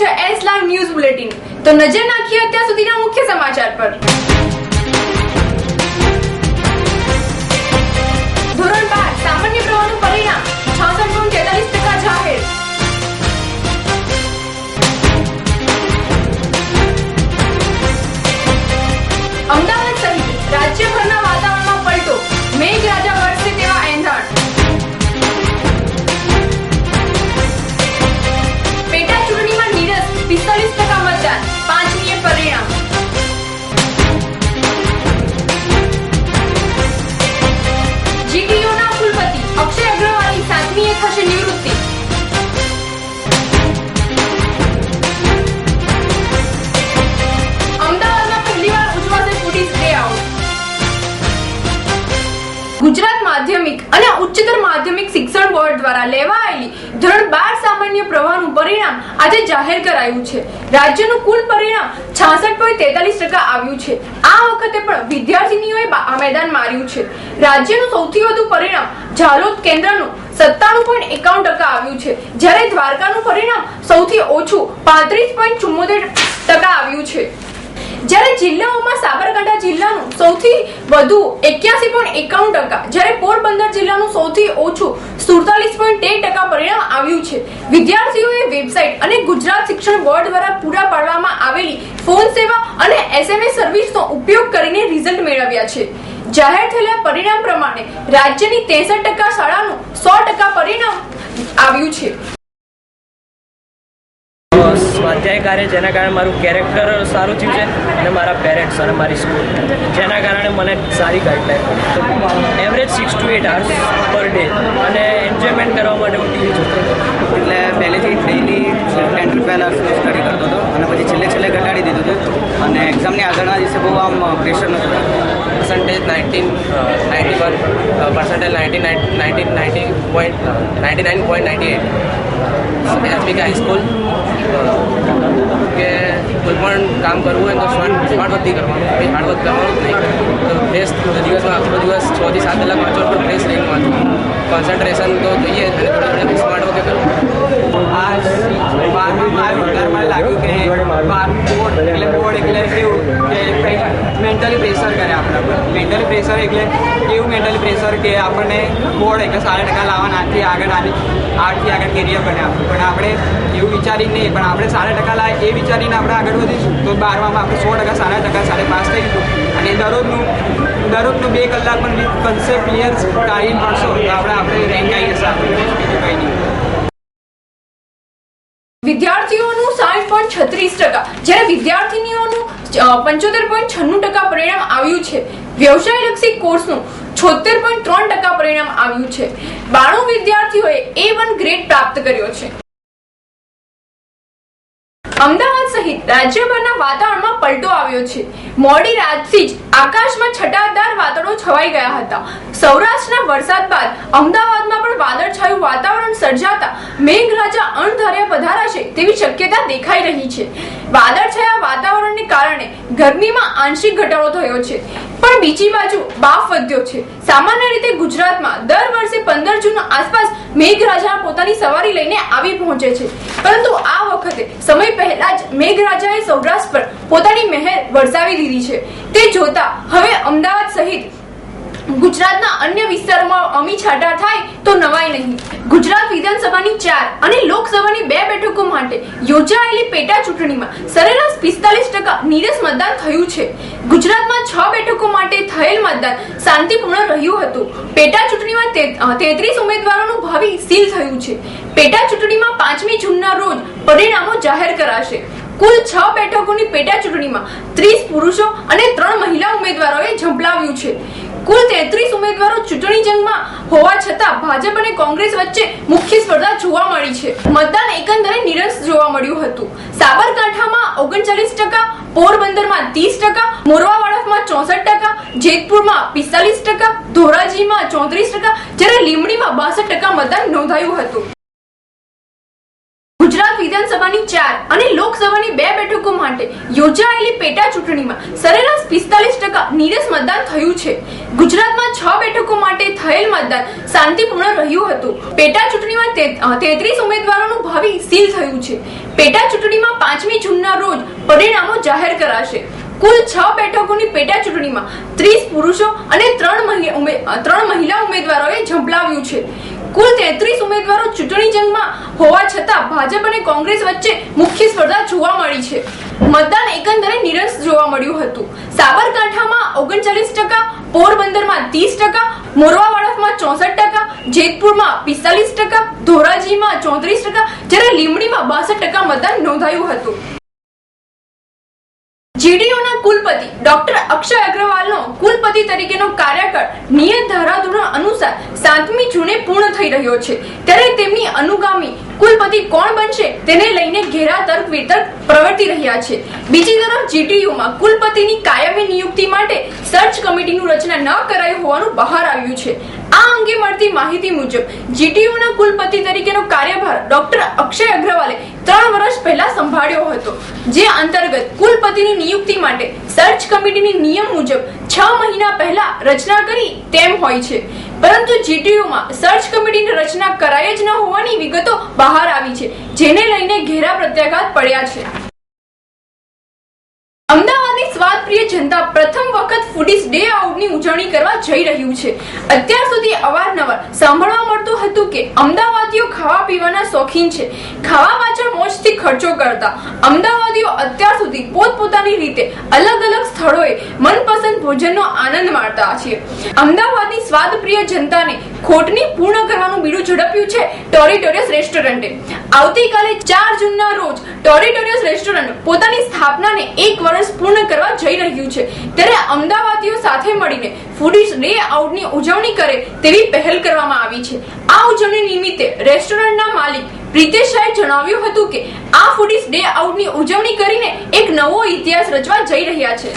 છો S live news bulletin. તો નજર નાખીએ અત્યાર સુધીના મુખ્ય સમાચાર પર. દ્વારા લેવાયેલી ધોરણ બાર સામાન્ય પ્રવાહનું પરિણામ આજે જાહેર કરાયું છે. રાજ્યનું કુલ પરિણામ છાસઠ પોઈન્ટ તેતાલીસ ટકા આવ્યું છે. આ વખતે પણ વિદ્યાર્થીનીઓએ મેદાન માર્યું છે. રાજ્યનું સૌથી વધુ પરિણામ ઝાલોદ કેન્દ્રનું સત્તાણું પોઈન્ટ એકાવન ટકા આવ્યું છે. જ્યારે દ્વારકાનું પરિણામ સૌથી ઓછું પાંત્રીસ પોઈન્ટ ચુમ્મોતેર ટકા આવ્યું છે. જ્યારે જિલ્લાઓમાં સાબરકાંઠા જિલ્લાનું સૌથી વધુ એક્યાસી પોઈન્ટ એકાવન ટકા, જ્યારે પોરબંદર જિલ્લાનું સૌથી ઓછું સુડતાલીસ પોઈન્ટ તેર ટકા પરિણામ આવ્યું છે. વિદ્યાર્થીઓએ વેબસાઇટ અને ગુજરાત શિક્ષણ બોર્ડ દ્વારા પૂરા પાડવામાં આવેલી ફોન સેવા અને એસએમએસ સર્વિસનો ઉપયોગ કરીને રિઝલ્ટ મેળવ્યા છે. જાહેર થયેલા પરિણામ પ્રમાણે રાજ્યની ત્રેસઠ ટકા શાળાનું સો ટકા પરિણામ આવ્યું છે. સ્વાધ્યાય કાર્ય જેના કારણે મારું કેરેક્ટર સારું થયું છે અને મારા પેરેન્ટ્સ અને મારી સ્કૂલ જેના કારણે મને સારી guideline average six to eight hours per day અને એન્જોયમેન્ટ કરવા માટે હું ટીવી જોતો હતો. એટલે પહેલેથી daily ten twelve hours study કરતો હતો અને પછી છેલ્લે છેલ્લે ઘટાડી દીધું હતું. અને એક્ઝામની આગળના દિવસે બહુ આમ પ્રેશર નહોતું percentage 19 ninety 91 uh, percentile 19 19 90 point 99.98 H B K high school કે કોઈ પણ કામ કરવું હોય તો સ્માર્ટ કરવાનું. કંઈ હાર્ડ વર્ક કરવાનું જ નહીં. તો ફ્રેશ દિવસમાં આખો દિવસ છ થી સાત કલાક વાંચો તો ફ્રેશ રહીને વાંચો. કોન્સન્ટ્રેશન તો જોઈએ અને થોડું થોડું સ્માર્ટ વર્ક કરવું. આ બારમામાં મારું મને લાગ્યું કે બારમું બોર્ડ એટલે બોર્ડ એટલે કેવું મેન્ટલી પ્રેશર કરે આપણા પર. મેન્ટલી પ્રેશર એટલે કેવું મેન્ટલી પ્રેશર કે આપણને બોર્ડ એટલે સારા ટકા લાવવાના, આથી આગળ આની આઠથી આગળ કેરિયર બને આપણું. પણ આપણે એવું વિચારીને નહીં, પણ આપણે સારા ટકા લાવે એ વિચારીને આપણે આગળ વધીશું. તો બારમામાં આપણે સો ટકા સારા ટકા સાથે પાસ થઈશું અને દરરોજનું દરરોજનું બે કલાક પણ કન્સેપ્ટ ક્લિયર ટાઈમ ભણશો તો આપણે આપણે રેન્ક આવી જશે, આપણે કંઈ નહીં વિદ્યાર્થીઓનું સાઠ પોઈન્ટ છત્રીસ ટકા. જ્યારે વિદ્યાર્થીનીઓનું પંચોતેર પોઈન્ટ છન્નું ટકા પરિણામ આવ્યું છે વ્યવસાયલક્ષી કોર્સનું છોતેર પોઈન્ટ ત્રણ ટકા પરિણામ આવ્યું છે. બાણું વિદ્યાર્થીઓએ એ વન ગ્રેડ પ્રાપ્ત કર્યો છે. અમદાવાદ સહિત રાજ્યભરના વાતાવરણમાં પલટો આવ્યો છે. મોડી રાતથી જ આકાશમાં છટાદાર વાદળો છવાઈ ગયા હતા. સૌરાષ્ટ્રના વરસાદ બાદ અમદાવાદમાં પણ વાદળછાયું વાતાવરણ સર્જાતા મેઘરાજા અણધાર્યા પધારાશે તેવી શક્યતા દેખાઈ રહી છે. વાદળછાયા વાતાવરણને કારણે ગરમીમાં આંશિક ઘટાડો થયો છે. પણ બીજી બાજુ બાફ વધ્યો છે. સામાન્ય રીતે ગુજરાતમાં દર વર્ષે પંદર જૂન આસપાસ મેઘરાજા પોતાની સવારી લઈને આવી પહોંચે છે. પરંતુ આ વખતે સમય પહેલા જ મેઘરાજાએ સૌરાષ્ટ્ર પર પોતાની મહેર વરસાવી દીધી છે. તે જોતા હવે અમદાવાદ સહિત ગુજરાતના અન્ય વિસ્તારોમાં અમી છાટા થાય તો નવાય નહીં. ગુજરાત વિધાનસભાની ચાર અને લોકસભાની બે બેઠકો માટે યોજાયેલી પેટા ચૂંટણીમાં સરેરાશ પિસ્તાલીસ ટકા નીરસ મતદાન થયું છે. ગુજરાતમાં છ બેઠકો માટે થયેલ મતદાન શાંતિપૂર્ણ રહ્યું હતું. પેટા ચૂંટણીમાં તેત્રીસ ઉમેદવારોનું ભાવિ સીલ થયું છે. પેટા ચૂંટણીમાં પાંચમી જૂનના રોજ પરિણામો જાહેર કરાશે. કુલ છ બેઠકોની પેટા ચૂંટણીમાં ત્રીસ પુરુષો અને ત્રણ મહિલા ઉમેદવારોએ ઝંપલાવ્યું છે. કુલ તેત્રીસ ઉમેદવારો ચૂંટણી જંગમાં હોવા છતાં ભાજપ અને કોંગ્રેસ વચ્ચે મુખ્ય સ્પર્ધા જોવા મળી છે. મતદાન જોવા મળ્યું હતું. સાબરકાંઠામાં ઓગણચાલીસ ટકા, પોરબંદરમાં ત્રીસ ટકા, મોરવા વાળફમાં ચોસઠ ટકા, જેતપુરમાં પિસ્તાલીસ ટકા, ધોરાજીમાં ચોત્રીસ ટકા, જ્યારે લીમડીમાં બાસઠ ટકા મતદાન નોંધાયું હતું. ગુજરાત વિધાનસભાની ચાર અને લોકસભાની બે બેઠકો માટે યોજાયેલી પેટા ચૂંટણીમાં સરેરાશ પિસ્તાલીસ ટકા નીરસ મતદાન થયું છે. ગુજરાતમાં છ બેઠકો માટે થયેલ મતદાન શાંતિપૂર્ણ રહ્યું હતું. પેટા ચૂંટણીમાં તેત્રીસ ઉમેદવારોનું ભાવિ સીલ થયું છે. પેટા ચૂંટણીમાં પાંચમી જૂનના રોજ પરિણામો જાહેર કરાશે. કુલ છ બેઠકોની પેટા ચૂંટણીમાં ત્રીસ પુરુષો અને ત્રણ ત્રણ મહિલા ઉમેદવારોએ ઝંપલાવ્યું છે. કુલ તેત્રીસ ઉમેદવારો ચૂંટણી જંગમાં હોવા ભાજપ અને કોંગ્રેસ વચ્ચે મુખ્ય સ્પર્ધા જોવા મળી છે. મતદાન એકંદરે નિરસ જોવા મળ્યું હતું. સાબરકાંઠામાં ઓગણચાલીસ ટકા, પોરબંદરમાં ત્રીસ ટકા મોરવા વડફમાં ચોસઠ ટકા, જેતપુરમાં પિસ્તાલીસ ટકા, ધોરાજીમાં ચોત્રીસ ટકા, જ્યારે લીમડીમાં બાસઠ ટકા મતદાન નોંધાયું હતું. જીડીયુના કુલપતિ ડોક્ટર અક્ષય અગ્રવાલનો કુલપતિ તરીકેનો કાર્યકાળ નિયત ધારાધોરણ અનુસાર સાતમી જૂને પૂર્ણ થઈ રહ્યો છે. ત્યારે તેમની અનુગામી કુલપતિ કોણ બનશે તેને લઈને ઘેરા તર્ક વિતર્ક પ્રવર્તી રહ્યા છે. બીજી તરફ જીટીયુમાં કુલપતિની કાયમી નિયુક્તિ માટે સર્ચ કમિટીનું રચના ન કરાયું હોવાનું બહાર આવ્યું છે. આ અંગે મળતી માહિતી મુજબ જીટીયુના કુલપતિ તરીકેનો કાર્યભાર ડોક્ટર અક્ષય અગ્રવાલે ત્રણ વર્ષ પહેલા સંભાળ્યો હતો. જે અંતર્ગત કુલપતિની નિયુક્તિ માટે સર્ચ કમિટીની નિયમ મુજબ છ મહિના પહેલા રચના કરી તેમ હોય છે. પરંતુ જીટીયુમાં સર્ચ કમિટીની રચના કરાઈ જ ન હોવાની વિગતો બહાર આવી છે, જેને લઈને ઘેરા પ્રત્યાઘાત પડ્યા છે. અમદાવાદની સ્વાદપ્રિય જનતા પ્રથમ વખત ફૂડીસ ડે આઉટની ઉજવણી કરવા જઈ રહ્યું છે. અત્યાર સુધી અવારનવાર સાંભળવા મળતું હતું કે અમદાવાદીઓ ખાવા પીવાના શોખીન છે. ખાવા પાછળ મોજથી ખર્ચો કરતા અમદાવાદીઓ અત્યાર સુધી પોતપોતાની રીતે અલગ અલગ સ્થળોએ મનપસંદ ભોજનનો આનંદ માણતા છે. અમદાવાદની સ્વાદપ્રિય જનતાને ખોટની પૂર્ણ કરવાનું બીડું ઝડપ્યું છે ટોરિટોરિયસ રેસ્ટોરન્ટે. આવતીકાલે ચાર જૂનના રોજ ટોરિટોરિયસ રેસ્ટોરન્ટ પોતાની સ્થાપનાને એક વર્ષ પૂર્ણ કરવા જઈ રહ્યું છે. ત્યારે અમદાવાદીઓ સાથે મળીને ફૂડીસ ડે આઉટની ઉજવણી કરે તેવી પહેલ કરવામાં આવી છે. આ ઉજવણી નિમિત્તે રેસ્ટોરન્ટના માલિક પ્રિતેશાએ જણાવ્યું હતું કે આ ફૂડીસ ડે આઉટની ઉજવણી કરીને એક નવો ઇતિહાસ રચવા જઈ રહ્યા છે.